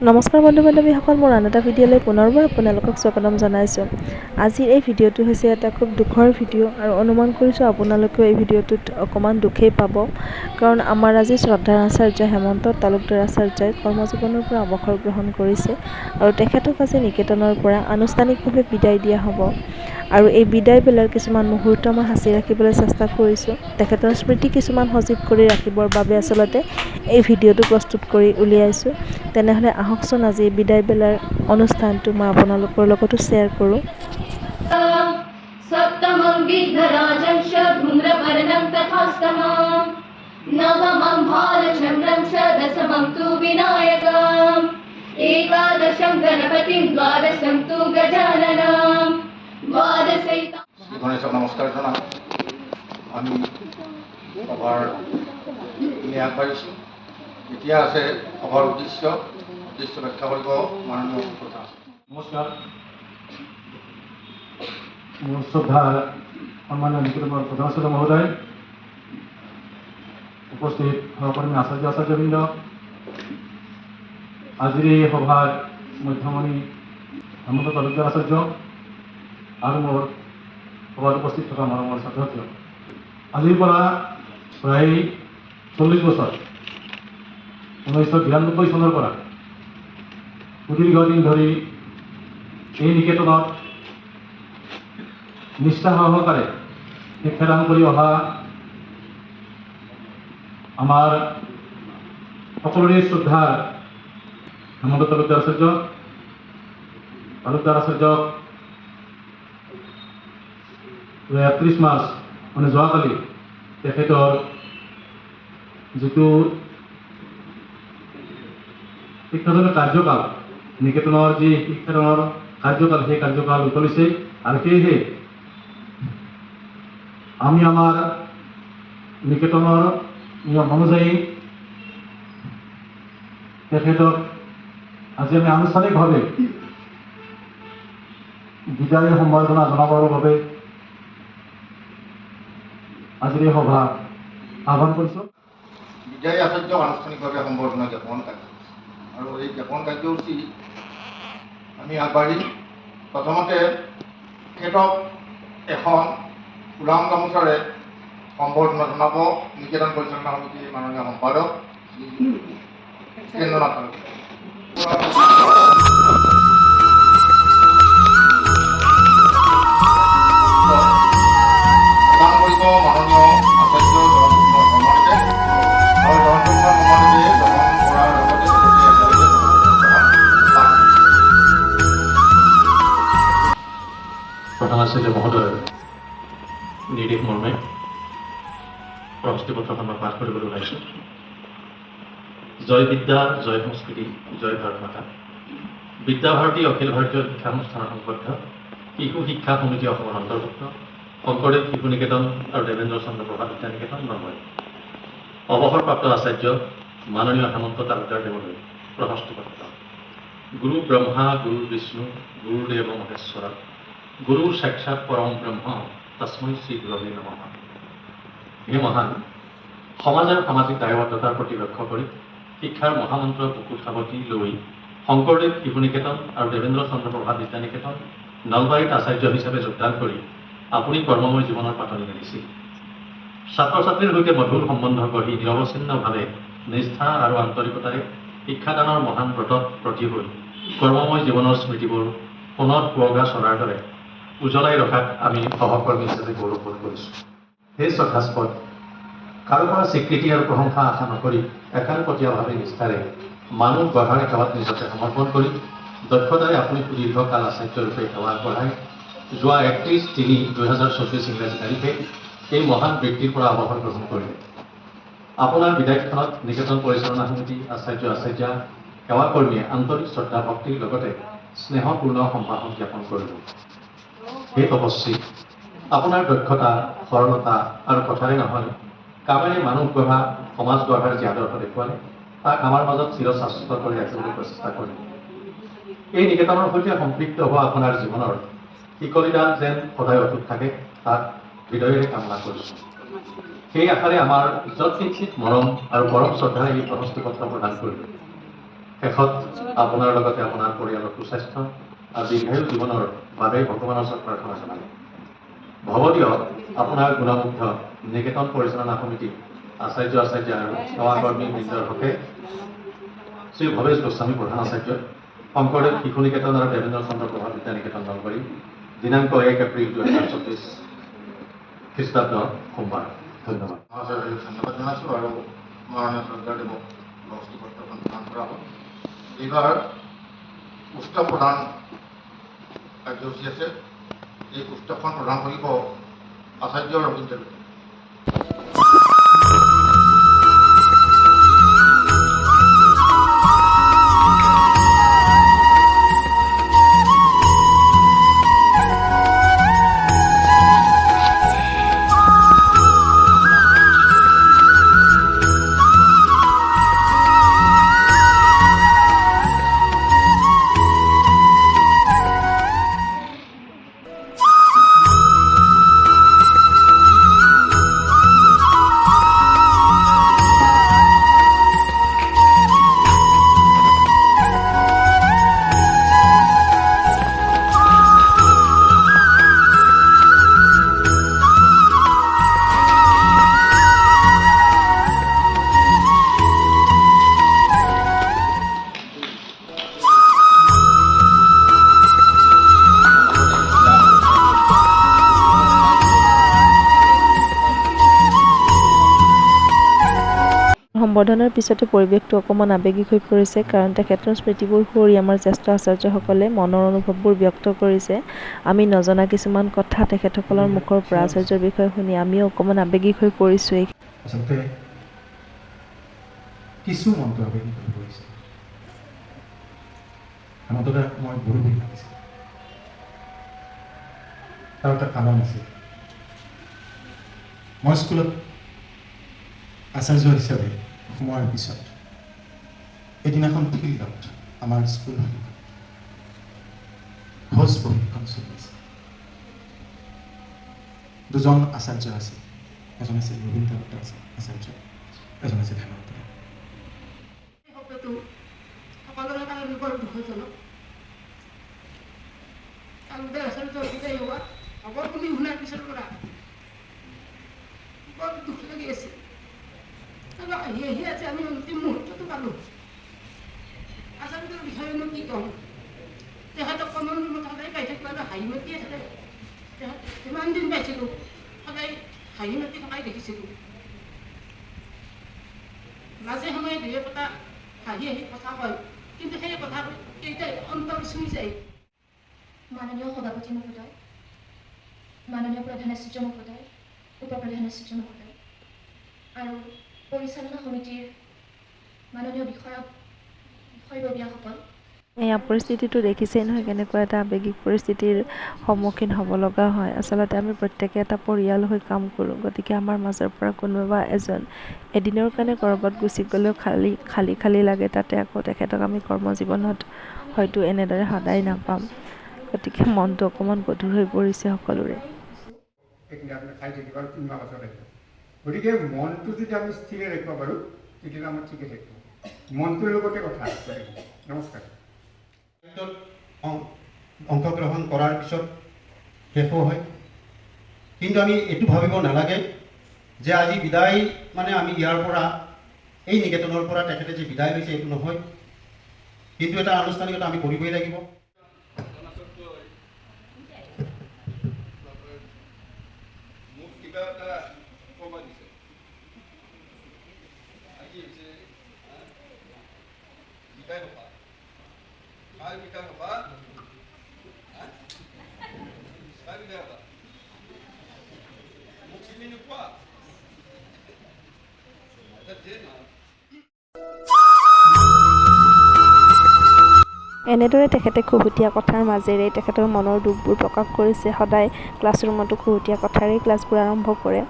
নমস্কাৰ বন্ধু বান্ধৱীসকল মোৰ আন এটা ভিডিঅ'লৈ পুনৰবাৰ আপোনালোকক স্বাগতম জনাইছোঁ। আজিৰ এই ভিডিঅ'টো হৈছে এটা খুব দুখৰ ভিডিঅ' আৰু অনুমান কৰিছোঁ আপোনালোকেও এই ভিডিঅ'টোত অকণমান দুখেই পাব। কাৰণ আমাৰ আজি শ্ৰদ্ধাৰ আচাৰ্য হেমন্ত তালুকদাৰ আচাৰ্যই কৰ্মজীৱনৰ পৰা অৱসৰ গ্ৰহণ কৰিছে আৰু তেখেতক আজি নিকেতনৰ পৰা আনুষ্ঠানিকভাৱে বিদায় দিয়া হ'ব। আৰু এই বিদায় বেলাৰ কিছুমান মুহূৰ্ত মই সাঁচি ৰাখিবলৈ চেষ্টা কৰিছোঁ তেখেতৰ স্মৃতি কিছুমান সজীৱ কৰি ৰাখিবৰ বাবে আচলতে এই ভিডিঅ'টো প্ৰস্তুত কৰি উলিয়াইছোঁ তেনেহ'লে আহকচোন আজি এই বিদায় বেলাৰ অনুষ্ঠানটো মই আপোনালোকৰ লগতো শ্বেয়াৰ কৰোঁ सप्तमं विघ्नराजं च धूम्रवर्णं तथास्तमम् नवमं भालचन्द्रं च दशमं तु विनायकम् एकादशं गणपतिं द्वादशं तु गजाननम् द्वादशैता গণেশক নমস্কাৰ জনাওঁ আমি সভাৰ আমি আগবাঢ়িছোঁ এতিয়া আছে সভাৰ উদ্দেশ্য উদ্দেশ্য ব্যাখ্যা কৰিব মাননীয় প্ৰধান নমস্কাৰ। মোৰ শ্ৰদ্ধা সন্মানীয় নিকেতনৰ প্ৰধান আচাৰ্য মহোদয় উপস্থিত সহকৰ্মী আচাৰ্য আচাৰ্যবৃন্দ আজিৰ এই সভাৰ মধ্যমণি হেমন্ত তালুকদাৰ আচাৰ্য আৰু মোৰ সভাত উপস্থিত থকা মৰমৰ ছাত্ৰ ছাত্ৰী আজিৰ পৰা প্ৰায় চল্লিছ বছৰ, ঊনৈছশ বিৰান্নব্বৈ চনৰ পৰা সুদীৰ্ঘ দিন ধৰি এই নিকেতনত নিষ্ঠা সহকাৰে শিক্ষাদান কৰি অহা আমাৰ সকলোৰে শ্ৰদ্ধা হেমন্ত তালুকদাৰ আচাৰ্য, তালুকদাৰ আচাৰ্যক একত্ৰিছ মাৰ্চ মানে যোৱাকালি তেখেতৰ যিটো শিক্ষাদানৰ কাৰ্যকাল নিকেতনৰ যি শিক্ষাদানৰ কাৰ্যকাল সেই কাৰ্যকাল উতলিছে আৰু সেয়েহে আমি আমাৰ নিকেতনৰ নিয়ম অনুযায়ী তেখেতক আজি আমি আনুষ্ঠানিকভাৱে বিদায় সম্বৰ্ধনা জনাবৰ বাবে আজিৰ এই সভা আহ্বান কৰিছোঁ। বিদায়ী আচাৰ্যক আনুষ্ঠানিকভাৱে সম্বৰ্ধনা জ্ঞাপন কাৰ্যসূচী আৰু এই জ্ঞাপন কাৰ্যসূচী আমি আগবাঢ়িম প্ৰথমতে তেখেতক এখন ফুলাম গামোচাৰে সম্বৰ্ধনা জনাব। নিকেতন পৰিচালনা সমিতিৰ মাননীয় সম্পাদক শ্ৰী নিৰ্দেশ মৰ্মে প্ৰশস্তি পত্ৰখন মই পাঠ কৰিবলৈ ওলাইছোঁ জয় বিদ্যা জয় সংস্কৃতি জয় ভাৰত মাতা বিদ্যা ভাৰতী অখিল ভাৰতীয় শিক্ষানুষ্ঠানৰ সংবদ্ধ শিশু শিক্ষা সমিতি অসমৰ অন্তৰ্ভুক্ত শংকৰদেৱ শিশু নিকেতন আৰু দেৱেন্দ্ৰ চন্দ্ৰ প্ৰভা বিদ্যা নিকেতন নলবাৰী অৱসৰপ্ৰাপ্ত আচাৰ্য মাননীয় হেমন্ত তালুকদাৰ দেৱলৈ প্ৰশস্তি পত্ৰ গুৰু ব্ৰহ্মা গুৰু বিষ্ণু গুৰুদেৱ মহেশ্বৰ গুৰু সাক্ষাৎ পৰম ব্ৰহ্ম তস্মৈ শ্ৰী গুৰৱে নমঃ হে মহান সমাজ আৰু সামাজিক দায়বদ্ধতাৰ প্ৰতি লক্ষ্য কৰি শিক্ষাৰ মহামন্ত্ৰ বুকুত সাৱটি লৈ শংকৰদেৱ শিশু নিকেতন আৰু দেৱেন্দ্ৰ চন্দ্ৰ প্ৰভা বিদ্যা নিকেতন নলবাৰীত আচাৰ্য হিচাপে যোগদান কৰি আপুনি কৰ্মময় জীৱনৰ পাতনি মেলিছিল। ছাত্ৰ ছাত্ৰীৰ সৈতে মধুৰ সম্বন্ধ গঢ়ি নিৰৱচ্ছিন্নভাৱে নিষ্ঠা আৰু আন্তৰিকতাৰে শিক্ষাদানৰ মহান ব্ৰতত প্ৰতি হৈ কৰ্মময় জীৱনৰ স্মৃতিবোৰ পুনৰ সুৱগা চৰাৰ দৰে উজ্বলাই ৰখাত আমি সহকৰ্মী হিচাপে গৌৰৱবোধ কৰিছোঁ। সেই শ্ৰদ্ধাস্পদ কাৰো পৰা স্বীকৃতি আৰু প্ৰশংসা আশা নকৰি একান্তপতীয়াভাৱে নিষ্ঠাৰে মানুহ গঢ়াৰ সেৱাত নিজকে সমৰ্পণ কৰি দক্ষতাৰে আপুনি সুদীৰ্ঘকাল আচাৰ্যৰূপে সেৱা আগবঢ়াই যোৱা একত্ৰিছ তিনি দুহেজাৰ চৌবিছ ইংৰাজী তাৰিখে এই মহান ব্যক্তিৰ পৰা অৱসৰ গ্ৰহণ কৰিলে আপোনাৰ বিদায়খনত নিকেতন পৰিচালনা সমিতি আচাৰ্য আচাৰ্যা সেৱাকৰ্মীয়ে আন্তৰিক শ্ৰদ্ধা ভক্তিৰ লগতে স্নেহপূৰ্ণ সম্ভাষণ জ্ঞাপন কৰিলোঁ সেই তপস্বী। আপোনাৰ দক্ষতা সৰলতা আৰু কথাৰে নহয়। কামেৰে মানুহ গঢ়া সমাজ গঢ়াৰ যি আদৰ্শ দেখুৱালে তাক আমাৰ মাজত চিৰশাশ্বত কৰি ৰাখিবলৈ প্ৰচেষ্টা কৰিলে এই নিকেতনৰ সৈতে সম্পৃক্ত হোৱা আপোনাৰ জীৱনৰ শিকলিডাল যেন সদায় অটুট থাকে তাক হৃদয়েৰে কামনা কৰিছোঁ সেই আশাৰে আমাৰ যত কিঞ্চিত মৰম আৰু পৰম শ্ৰদ্ধাৰে এই প্ৰশস্তি পত্ৰ প্ৰদান কৰিলোঁ শেষত আপোনাৰ লগতে আপোনাৰ পৰিয়ালৰ সুস্বাস্থ্য দীৰ্ঘায়ু জীৱনৰ বাবে ভগৱানৰ ওচৰত প্ৰাৰ্থনা জনালোঁ। ভৱ দিয়ক আপোনাৰ গুণমুগ্ধ নিকেতন পৰিচালনা সমিতি আচাৰ্য আচাৰ্য আৰু সেৱাকৰ্মী বৃন্দৰ হকে শ্ৰী ভৱেশ গোস্বামী প্ৰধান আচাৰ্য শংকৰদেৱ শিশু নিকেতন আৰু দেৱেন্দ্ৰ চন্দ্ৰ প্ৰভাৱ বিদ্যা নিকেতন নলবাৰী দিনাংক এক এপ্ৰিল দুহেজাৰ চৌব্বিছ খ্ৰীষ্টাব্দ সোমবাৰ। ধন্যবাদ। এইবাৰ পুস্তক প্ৰদান কাৰ্যসূচী আছে এই পুস্তকখন প্ৰদান কৰিব আচাৰ্য ৰবীন্দ্ৰ সম্বৰ্ধনাৰ পিছতে পৰিৱেশটো অকণমান আৱেগিক হৈ পৰিছে কাৰণ তেখেতৰ স্মৃতিবোৰ সুঁৱৰি আমাৰ জ্যেষ্ঠ আচাৰ্যসকলে মনৰ অনুভৱবোৰ ব্যক্ত কৰিছে। আমি নজনা কিছুমান কথা তেখেতসকলৰ মুখৰ পৰা আচাৰ্যৰ বিষয়ে শুনি আমিও অকণমান আৱেগিক হৈ পৰিছোঁ কিছু মনটো আৱেগিক হৈ পৰিছে। মুঠতে মই বহুত ভালো লাগিছে তাৰ এটা কাৰণ আছে মই স্কুলত আচাৰ্য হিচাপে সোমোৱাৰ পিছত এদিনাখন ফিল্ডত আমাৰ স্কুল ভোজ প্ৰশিক্ষণ চলি আছে দুজন আচাৰ্য আছে, এজন আছিল ৰবীন্দ্ৰ দত্ত আচাৰ্য, এজন আছিল হেমন্ত সকলোৰে কাৰণে শুনাৰ পিছৰ পৰা বৰ দুখ লাগি আছিল আহি আহি আজি আমি অন্তিম মুহূৰ্তটো পালোঁ। আচলতে বিষয়েনো কি ক'ম? তেখেতক কমন ৰুমত সদায় পাই থাকিব আৰু হাঁহি মাতিয়ে থাকে যিমান দিন পাইছিলোঁ? সদায় হাঁহি মাতি থকাই দেখিছিলোঁ। মাজে সময়ে দুই এটা হাঁহি হাঁহি কথা কয়। কিন্তু সেই কথা কেইটাই অন্তৰ চুই যায়। মাননীয় সভাপতি মহোদয়, মাননীয় প্ৰধান আচাৰ্য মহোদয় উপ প্ৰধান আচাৰ্য মহোদয়, আৰু পৰিচালনা সমিতিৰ মাননীয় বিষয়ক বিষয়ববীয়াসকল এয়া পৰিস্থিতিটো দেখিছেই নহয় কেনেকুৱা এটা আৱেগিক পৰিস্থিতিৰ সন্মুখীন হ'ব লগা হয়। আচলতে আমি প্ৰত্যেকে এটা পৰিয়াল হৈ কাম কৰোঁ গতিকে আমাৰ মাজৰ পৰা কোনোবা এজন এদিনৰ কাৰণে ক'ৰবাত গুচি গ'লেও খালী খালী খালী লাগে তাতে আকৌ তেখেতক আমি কৰ্মজীৱনত হয়তো এনেদৰে সদায় নাপাম। গতিকে মনটো অকণমান গধুৰ হৈ পৰিছে সকলোৰে। গতিকে মনটো যদি আমি স্থিৰে ৰাখিব পাৰোঁ, তেতিয়াহ'লে আমাৰ ঠিকে থাকিব। মনটোৰ লগতে কথা গতিকে নমস্কাৰ। অংশগ্ৰহণ কৰাৰ পিছত শেষো হয়। কিন্তু আমি এইটো ভাবিব নালাগে যে আজি বিদায় মানে আমি ইয়াৰ পৰা, এই নিকেতনৰ পৰা তেখেতে যে বিদায় লৈছে, এইটো নহয়। কিন্তু এটা আনুষ্ঠানিকতা আমি কৰিবই লাগিব। מכאן אחד. חי מכאן אחד? חי מכאן אחד. Vous ne pas. এনেদৰে তেখেতে খুহুতীয়া কথাৰ মাজেৰে তেখেতৰ মনৰ দুখবোৰ প্ৰকাশ কৰিছে। সদায় ক্লাছৰুমতো খুহুতীয়া কথাৰেই ক্লাছবোৰ আৰম্ভ কৰে।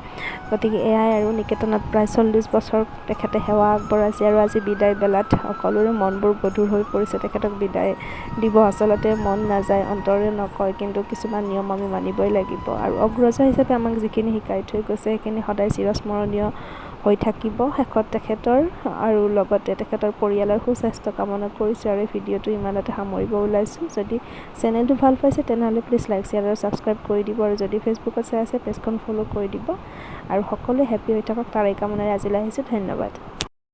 গতিকে এয়াই আৰু নিকেতনত প্ৰায় চল্লিছ বছৰ তেখেতে সেৱা আগবঢ়াইছে আৰু আজি বিদায় বেলাত সকলোৰে মনবোৰ গধুৰ হৈ পৰিছে। তেখেতক বিদায় দিব আচলতে মন নাযায় অন্তৰে নকয় কিন্তু কিছুমান নিয়ম আমি মানিবই লাগিব। আৰু অগ্ৰজ হিচাপে আমাক যিখিনি শিকাই থৈ গৈছে সেইখিনি সদায় চিৰস্মৰণীয় হৈ থাকিব শেষত তেখেতৰ আৰু লগতে তেখেতৰ পৰিয়ালৰ সুস্বাস্থ্য কামনা কৰিছোঁ আৰু এই ভিডিঅ'টো ইমানতে সামৰিব ওলাইছোঁ। যদি চেনেলটো ভাল পাইছে তেনেহ'লে প্লিজ লাইক শ্বেয়াৰ আৰু ছাবস্ক্ৰাইব কৰি দিব আৰু যদি ফেচবুকত চাই আছে পেজখন ফ'ল' কৰি দিব। আৰু সকলোৱে হেপ্পী হৈ থাকক। তাৰে কামনাৰে আজিলৈ আহিছোঁ। ধন্যবাদ।